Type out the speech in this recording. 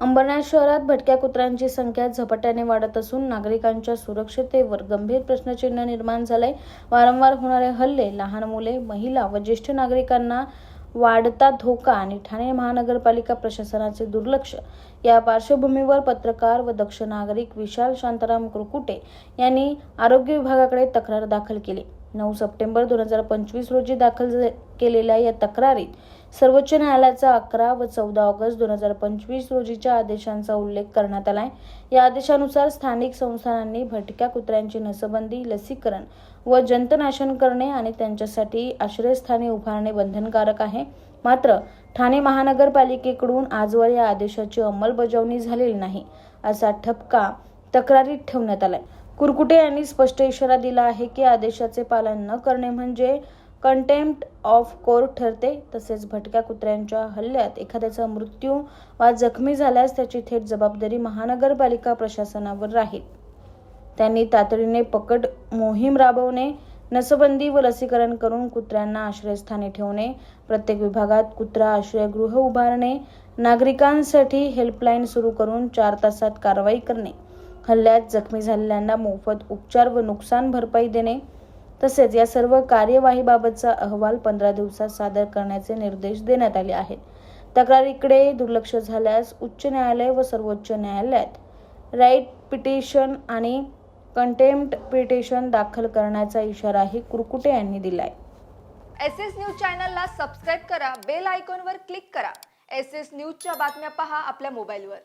अंबरनाथ शहरात भटक्या कुत्र्यांची संख्या झपाट्याने वाढत असून नागरिकांच्या सुरक्षतेवर गंभीर प्रश्नचिन्ह निर्माण झालंय. वारंवार होणारे हल्ले लहान मुले महिला व ज्येष्ठ नागरिकांना वाढता धोका आणि ठाणे महानगरपालिका प्रशासनाचे दुर्लक्ष. या पार्श्वभूमीवर पत्रकार व दक्ष नागरिक विशाल शांताराम कुरकुटे यांनी आरोग्य विभागाकडे तक्रार दाखल केली. नऊ सप्टेंबर दोन हजार पंचवीस रोजी दाखल केलेल्या या तक्रारीत सर्वोच्च न्यायालयाचा अकरा व चौदा ऑगस्ट दोन हजार पंचवीस रोजीच्या आदेशांचा उल्लेख करण्यात आलाय. या आदेशानुसार स्थानिक संस्थानांनी भटक्या कुत्र्यांची नसबंदी लसीकरण व जंतनाशन करणे आणि त्यांच्यासाठी आश्रयस्थाने उभारणे बंधनकारक आहे. मात्र ठाणे महानगरपालिकेकडून आजवर या आदेशाची अंमलबजावणी झालेली नाही असा ठपका तक्रारीत ठेवण्यात आलाय. कुरकुटे यांनी स्पष्ट इशारा दिला आहे की आदेशाचे पालन न करणे म्हणजे कंटेम्प्ट ऑफ कोर्ट ठरते. तसेच भटक्या कुत्र्यांच्या हल्ल्यात एखाद्याचा मृत्यू वा जखमी झाल्यास त्याची थेट जबाबदारी महानगरपालिका प्रशासनावर राहील. त्यांनी तातडीने पकड मोहीम राबवणे नसबंदी व लसीकरण करून कुत्र्यांना आश्रयस्थानी ठेवणे प्रत्येक विभागात कुत्रा आश्रयगृह उभारणे नागरिकांसाठी हेल्पलाईन सुरू करून चार तासात कारवाई करणे. हल्ल्यात जखमी झालेल्यांना मोफत उपचार व नुकसान भरपाई देणे तसेच या सर्व कार्यवाहीबाबतचा अहवाल पंधरा दिवसात सादर करण्याचे निर्देश देण्यात आले आहेत. तक्रारीकडे दुर्लक्ष झाल्यास उच्च न्यायालय व सर्वोच्च न्यायालयात राईट पिटिशन आणि कंटेम्प्ट पिटिशन दाखल करण्याचा इशाराही कुरकुटे यांनी दिलाय. एस एस न्यूज चॅनलला सबस्क्राईब करा बेल आयकॉनवर क्लिक करा. एस एस न्यूजच्या बातम्या पहा आपल्या मोबाईलवर.